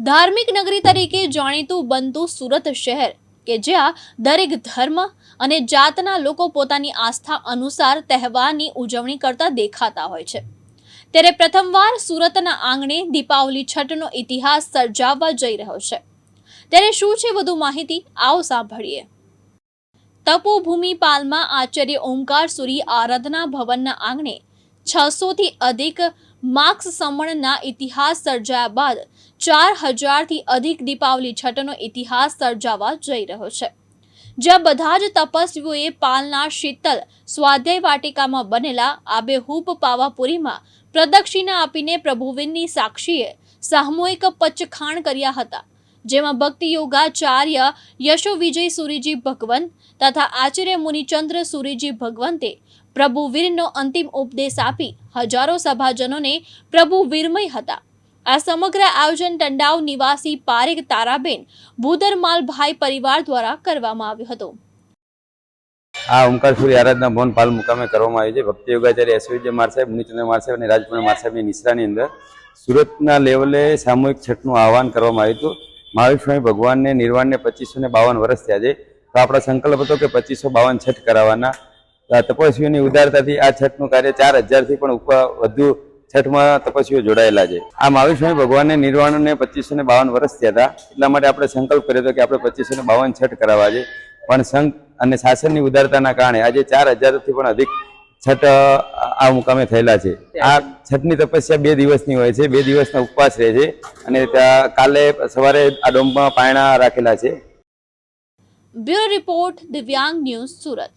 ધાર્મિક નગરી તરીકે જાણીતું બનતું સુરત શહેર, કે જ્યાં દરેક ધર્મ અને જાતના લોકો પોતાની આસ્થા અનુસાર તહેવારની ઉજવણી કરતા દેખાતા હોય છે. ત્યારે પ્રથમવાર સુરતના આંગણે દીપાવલી છઠનો ઇતિહાસ સર્જાવવા જઈ રહ્યો છે. ત્યારે શું છે વધુ માહિતી? આવો સાંભળીએ. તપોભૂમિ પાલમાં આચાર્ય ઓમકાર સુરી આરાધના ભવનના આંગણે છસોથી અધિક માર્ક્સ સમણના ઇતિહાસ સર્જાયા બાદ ચાર હજારથી અધિક દીપાવલી છઠનો ઇતિહાસ સર્જાવા જઈ રહ્યો છે. જ્યાં બધા જ તપસ્વીઓએ પાલના શીતલ સ્વાધ્યાય વાટિકામાં બનેલા આબેહૂબ પાવાપુરીમાં પ્રદક્ષિણા આપીને પ્રભુવિનની સાક્ષીએ સામૂહિક પચખાણ કર્યા હતા. જેમાં ભક્તિ યોગાચાર્ય યશો વિજય સુરીજી ભગવંત તથા આચાર્ય મુનિચંદ્ર સુરીજી ભગવંતે પ્રભુ વીરનો અંતિમ ઉપદેશ આપી હજારો સભાજનોને પ્રભુ વીરમય હતા. આ સમગ્ર આયોજન ટંડાવ નિવાસી પારેખ તારાબેન ભૂદરમાલભાઈ પરિવાર દ્વારા કરવામાં આવ્યું હતું. આ ઓમકારપુરી આરાધના ભવન પાલ મુકામે કરવામાં આવી છે. ભક્તિ યોગાચાર્ય એસવીજે માર સાહેબ મુનિચંદ્ર માર સાહેબ અને રાજપુર માર સાહેબની નિશ્રાની અંદર સુરતના લેવલે સામૂહિક છઠનું આહવાન કરવામાં આવ્યું હતું. મહાવીર સ્વામી ભગવાનને નિર્વાણને પચીસો ને બાવન વર્ષ થયા છે. તો આપણો સંકલ્પ હતો કે પચીસો બાવન છઠ કરાવવાના. તપસ્વીઓની ઉદારતાથી આ છઠનું કાર્ય ચાર હજારથી પણ ઉપર વધુ છઠમાં તપસ્વીઓ જોડાયેલા છે. આ મહાવીર સ્વામી ભગવાનને નિર્વાણને પચીસો ને બાવન વર્ષ થયા હતા. એટલા માટે આપણે સંકલ્પ કર્યો હતો કે આપણે પચીસો ને બાવન છઠ કરાવવા છે. પણ સંઘ અને શાસનની ઉદારતાના કારણે આજે ચાર હજારથી પણ અધિક છઠ આ મુકામે થયેલા છે. આ છઠની તપસ્યા બે દિવસની હોય છે. બે દિવસના ઉપવાસ રહે છે અને ત્યાં કાલે સવારે આ ડોમમાં પાયણા રાખેલા છે. Bureau report, Divyang news Surat.